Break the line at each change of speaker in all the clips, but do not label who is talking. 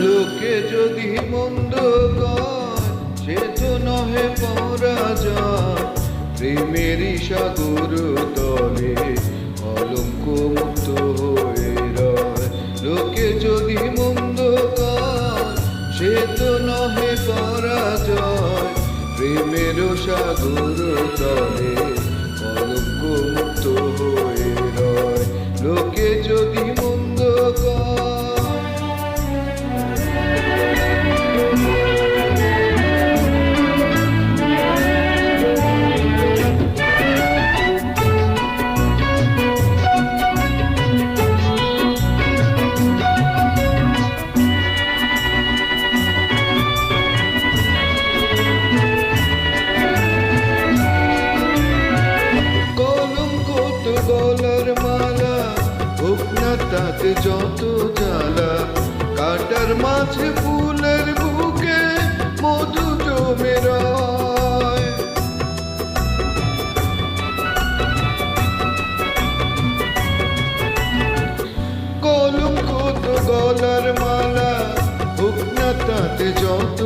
লোকে যদি মন্দ সে তো নহে পরাজয়। প্রেমেরই সাগর তলে কলঙ্ক মুক্ত হয়ে রয়। লোকে যদি মন্দ সে তো নহে পরাজয়। প্রেমেরও সাগর তলে মুক্ত হয়ে রয়। লোকে যদি গলার মালা হোক না তাতে যত জ্বালা, কাটার মাঝে ফুলের বুকে মধু জমে রয়। কলঙ্ক তো গলার মালা হোক না তাতে যত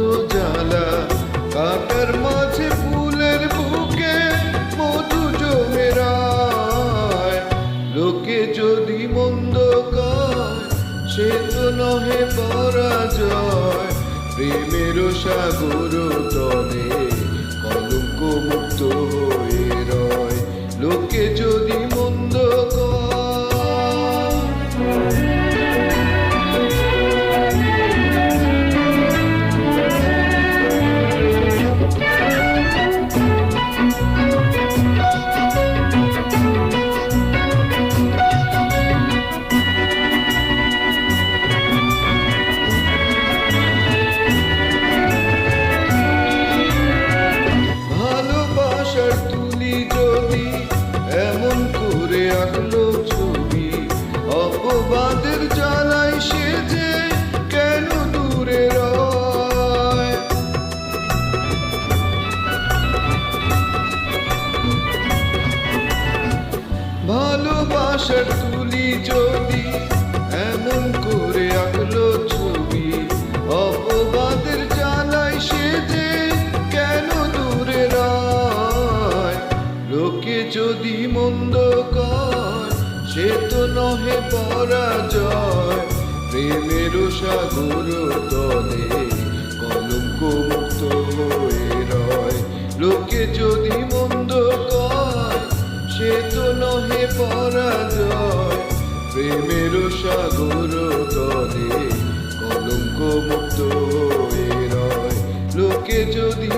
সে তো নহে পরাজয় প্রেমের সাগর তলে কলঙ্ক মুক্ত ভালোবাসার তুলি যদি এমন করে আঁকলো ছবি, অপবাদের জ্বালাই সে যে কেন দূরে রয় লোকে যদি মন্দ কয়, সে তো নহে পরাজয়। প্রেমের সাগর প্রেমের সাগর কলঙ্ক মুক্ত হয়ে রয়। লোকে যদি